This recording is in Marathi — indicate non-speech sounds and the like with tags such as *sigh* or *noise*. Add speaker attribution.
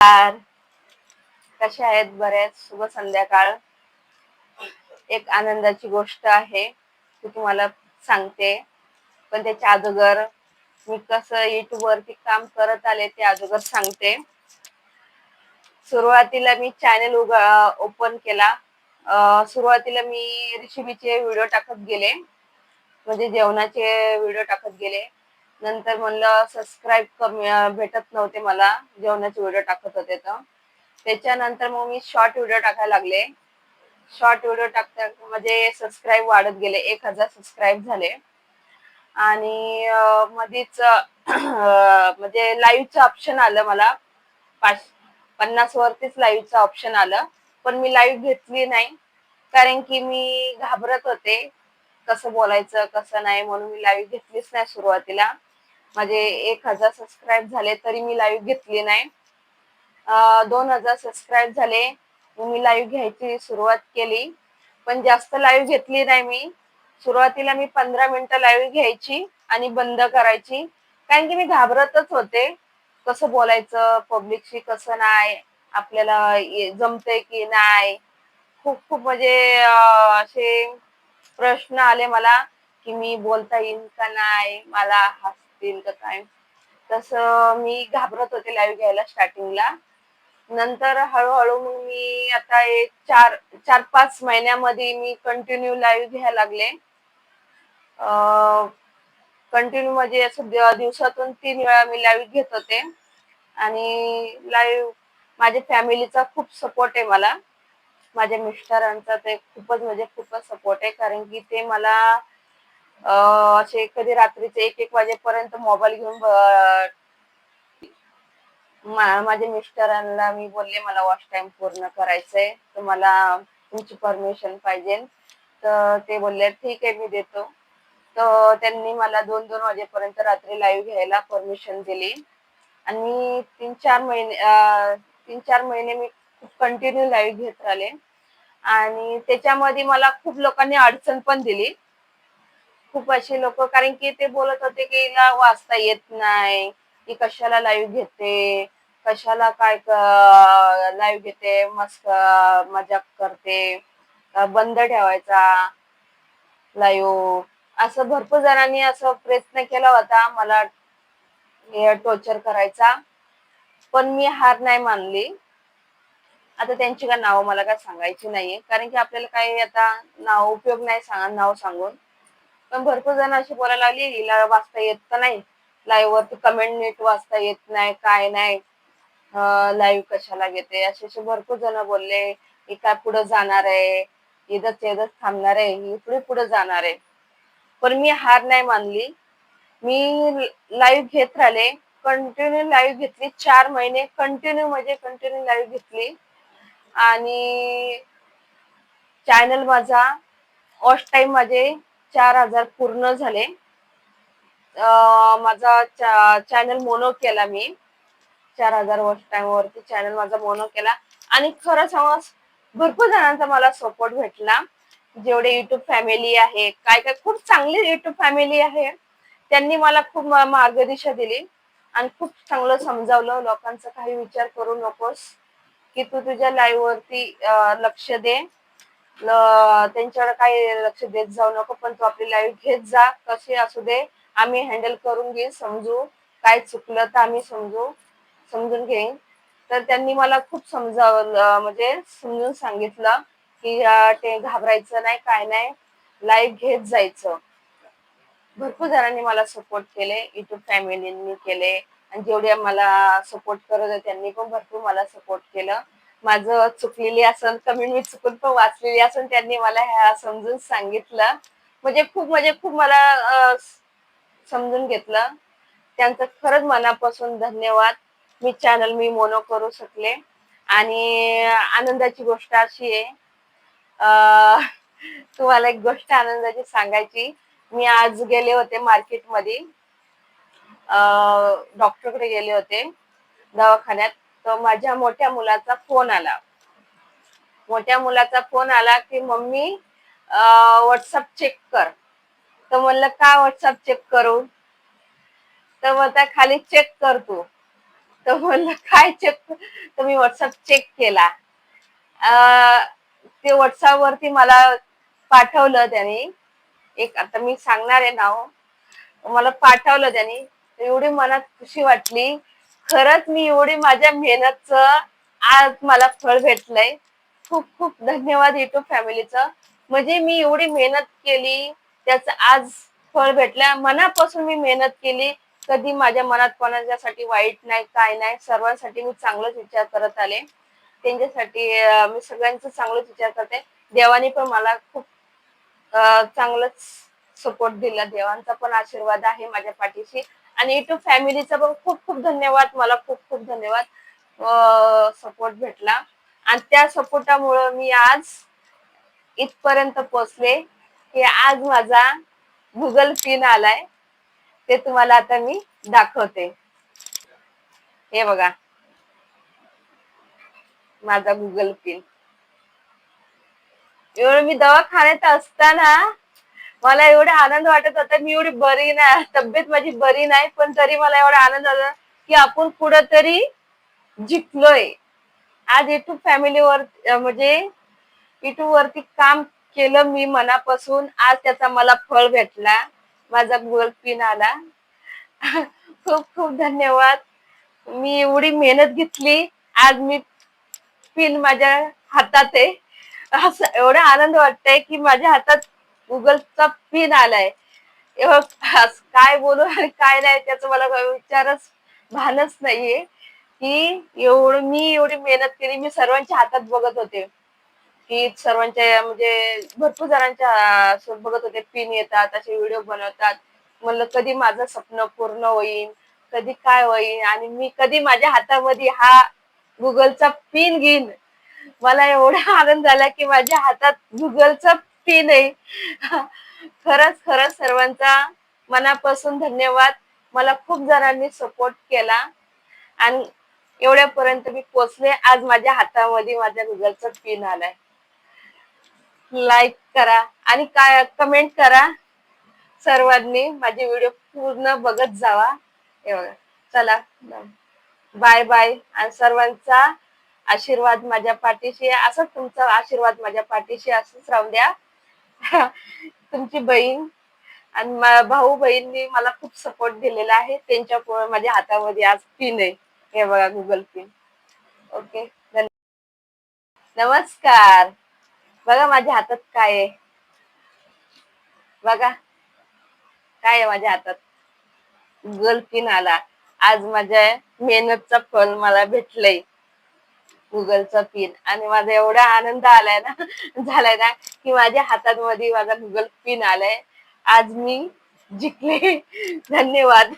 Speaker 1: नमस्कार. कशा आहेत बऱ्याच शुभ संध्याकाळ. एक आनंदाची गोष्ट आहे ती तुम्हाला सांगते. पण त्याच्या अगोदर मी कसं युट्यूब वरती काम करत आले ते अगोदर सांगते. सुरुवातीला मी चॅनल ओपन केला. सुरुवातीला मी रेसिपीचे व्हिडिओ टाकत गेले. म्हणजे जेवणाचे व्हिडिओ टाकत गेले. नंतर म्हणलं सबस्क्राईब कमी भेटत नव्हते मला जेवणाचे व्हिडिओ टाकत होते तर. त्याच्यानंतर मग मी शॉर्ट व्हिडिओ टाकायला लागले. शॉर्ट व्हिडिओ टाकता म्हणजे सबस्क्राईब वाढत गेले एक हजार सबस्क्राईब झाले. आणि मध्येच मधीच म्हणजे लाईव्हचं ऑप्शन आलं मला. पाच पन्नास वरतीच लाईव्हचं ऑप्शन आलं. पण मी लाईव्ह घेतली नाही कारण की मी घाबरत होते. कसं बोलायचं कसं नाही म्हणून मी लाईव्ह घेतलीच नाही सुरुवातीला. माझे एक हजार सबस्क्राईब झाले तरी मी लाईव्ह घेतली नाही. दोन हजार सबस्क्राईब झाले मी लाईव्ह घ्यायची सुरुवात केली. पण जास्त लाईव्ह घेतली नाही मी. सुरुवातीला मी पंधरा मिनिटं लाईव्ह घ्यायची आणि बंद करायची. कारण की मी घाबरतच होते. कसं बोलायचं पब्लिकशी कसं नाही आपल्याला जमते की नाही. खूप खूप म्हणजे असे प्रश्न आले मला की मी बोलता येईल का नाही? मला हसतील का काय तसं मी घाबरत होते लाईव्ह घ्यायला स्टार्टिंगला नंतर हळूहळू मग मी आता एक चार चार पाच महिन्यामध्ये मी कंटिन्यू लाईव्ह घ्यायला लागले. कंटिन्यू म्हणजे असं दिवसातून तीन वेळा मी लाईव्ह घेत होते. आणि लाईव्ह माझ्या फॅमिलीचा खूप सपोर्ट आहे मला. माझ्या मिस्टरांचा ते खूपच म्हणजे खूपच सपोर्ट आहे. कारण की ते मला असे कधी रात्रीचे एक एक वाजेपर्यंत मोबाईल घेऊन मा- माझ्या मिस्टरांना मी बोलले मला वॉच टाइम पूर्ण करायचंय. तर मला तुमची परमिशन पाहिजे. तर ते बोलले ठीक आहे मी देतो. तर त्यांनी मला दोन दोन वाजेपर्यंत रात्री लाईव्ह घ्यायला परमिशन दिली. आणि तीन चार महिने तीन चार महिने मी खूप कंटिन्यू लाईव्ह घेत राहिले. आणि त्याच्यामध्ये मला खूप लोकांनी अडचण पण दिली. खूप असे लोक कारण की ते बोलत होते की हिला वाचता येत नाही ती कशाला लाईव्ह घेते कशाला काय लाईव्ह घेते मस्त मजाक करते बंद ठेवायचा लाईव्ह असं भरपूर जणांनी असं प्रयत्न केला होता मला टॉर्चर करायचा पण मी हार नाही मानली. आता त्यांची का नावं मला काय सांगायची नाहीये कारण की आपल्याला काही आता नाव उपयोग नाही सांगा नाव सांगून. पण भरपूर जण अशी बोलायला लागली हिला वाचता येत तर नाही. लाईव्ह वरती कमेंट नीट वाचता येत नाही काय नाही. लाईव्ह कशाला घेते? असे असे भरपूर जण बोलले ही काय पुढे जाणार आहे? इथंच येतच थांबणार आहे. ही पुढे पुढे जाणार आहे. पण मी हार नाही मानली. मी लाईव्ह घेत राहिले. कंटिन्यू लाईव्ह घेतली. चार महिने कंटिन्यू म्हणजे कंटिन्यू लाईव्ह घेतली. आणि चॅनल माझा ऑस्ट टाइम माझे चार हजार पूर्ण झाले. माझा चॅनल मोनो केला मी. चार हजार वॉच टाइम वरती चॅनल माझा मोनो केला. आणि खरं सांगा भरपूर जणांचा मला सपोर्ट भेटला. जेवढे युट्यूब फॅमिली आहे काय काय खूप चांगली युट्यूब फॅमिली आहे. त्यांनी मला खूप मार्गदिशा दिली. आणि खूप चांगलं समजावलं. लोकांचा काही विचार करू नकोस. की तू तुझ्या लाईव्ह वरती लक्ष दे. त्यांच्याकडे काही लक्ष देत जाऊ नको पण तू आपली लाईव्ह घेत जा. कशी असू दे आम्ही हँडल करून घेईन समजू. काय चुकलं तर आम्ही समजू समजून घेईन. तर त्यांनी मला खूप समजावलं म्हणजे समजून सांगितलं की ते घाबरायचं नाही काय नाही. लाईफ घेत जायचं. भरपूर जणांनी मला सपोर्ट केले युट्यूब फॅमिलींनी केले. आणि जेवढे मला सपोर्ट करत होते त्यांनी पण भरपूर मला सपोर्ट केलं. माझं चुकलेली असेल कमी मी चुकून पण वाचलेली असेल त्यांनी मला ह्या समजून सांगितलं. म्हणजे खूप म्हणजे खूप मला समजून घेतलं. त्यांचं खरंच मनापासून धन्यवाद. मी चॅनल मी मोनो करू शकले. आणि आनंदाची गोष्ट अशी आहे तुम्हाला एक गोष्ट आनंदाची सांगायची. मी आज गेले होते मार्केटमध्ये डॉक्टरकडे गेले होते दवाखान्यात. तर माझ्या मोठ्या मुलाचा फोन आला. मोठ्या मुलाचा फोन आला की मम्मी व्हॉट्सअप चेक कर. तर म्हणलं का व्हॉट्सअप चेक करू? तर म्हणता खाली चेक कर तू. तर म्हणलं काय चेक तर मी व्हॉट्सअप चेक केला. ते व्हॉट्सअप वरती मला पाठवलं त्याने. एक आता मी सांगणार आहे नाव. मला पाठवलं त्याने. एवढी मनात खुशी वाटली. खरंच मी एवढी माझ्या मेहनतचं आज मला फळ भेटलंय. खूप खूप धन्यवाद युट्यूब फॅमिलीचं. म्हणजे मी एवढी मेहनत केली त्याच आज फळ भेटलं मनापासून मी मेहनत केली. कधी माझ्या मनात कोणाच्यासाठी वाईट नाही काय नाही सर्वांसाठी मी चांगलाच विचार करत आले. त्यांच्यासाठी मी सगळ्यांचा चांगलाच विचार करते. देवाने पण मला खूप चांगलंच सपोर्ट दिला. देवांचा पण आशीर्वाद आहे माझ्या पाठीशी. आणि युट्यूब फॅमिलीचा पण खूप खूप धन्यवाद. मला खूप खूप धन्यवाद. सपोर्ट भेटला. आणि त्या सपोर्टामुळं मी आज इथपर्यंत पोहोचले की आज माझा गुगल पिन आलाय. ते तुम्हाला आता मी दाखवते. हे बघा. माझा गुगल पिन एवढं मी दवाखान्यात असताना मला एवढा आनंद वाटत होता. मी एवढी बरी नाही तब्येत माझी बरी नाही पण तरी मला एवढा आनंद होता की आपण कुठं तरी जिंकलोय. आज युट्यूब फॅमिलीवर म्हणजे युट्यूब वरती काम केलं मी मनापासून. आज त्याचा मला फळ भेटला. माझा गुगल पिन आला. खूप खूप धन्यवाद. मी एवढी मेहनत घेतली. आज मी पिन माझ्या हातात आहे. असं एवढा आनंद वाटतंय की माझ्या हातात गुगलचा पिन आलाय. काय बोलू आणि काय नाही त्याच मला विचारच भानच नाहीये. की एवढं मी एवढी मेहनत केली मी सर्वांच्या हातात बघत होते. की सर्वांच्या म्हणजे भरपूर जणांच्या बघत होते पिन येतात असे व्हिडिओ बनवतात. म्हणलं कधी माझं स्वप्न पूर्ण होईल कधी काय होईल आणि मी कधी माझ्या हातामध्ये हा गुगलचा पिन घेईन. मला एवढा आनंद झाला की माझ्या हातात गुगलचा फी आहे खरंच खरंच सर्वांचा मनापासून धन्यवाद. मला खूप जणांनी सपोर्ट केला. आणि एवढ्यापर्यंत मी पोचले आज माझ्या हातामध्ये माझ्या गुगलचा पिन आलाय. लाईक करा आणि काय कमेंट करा. सर्वांनी माझे व्हिडिओ पूर्ण बघत जावा. हे बघा. चला. बाय बाय आणि सर्वांचा आशीर्वाद माझ्या पाठीशी. असंच तुमचा आशीर्वाद माझ्या पाठीशी असंच राहून द्या. तुमची बहीण आणि भाऊ बहिणी मला खूप सपोर्ट दिलेला आहे. त्यांच्यामुळे माझ्या हातामध्ये आज पिन आहे. हे बघा गुगल पिन ओके नमस्कार. बघा माझ्या हातात काय आहे. बघा. काय आहे माझ्या हातात. गुगल पिन आला. आज माझ्या मेहनतचा फल मला भेटलंय. गुगलचा पिन आणि माझा एवढा आनंद आलाय ना *laughs* झालाय ना की माझ्या हातात मध्ये माझा गुगल पिन आलाय. आज मी जिंकले. धन्यवाद.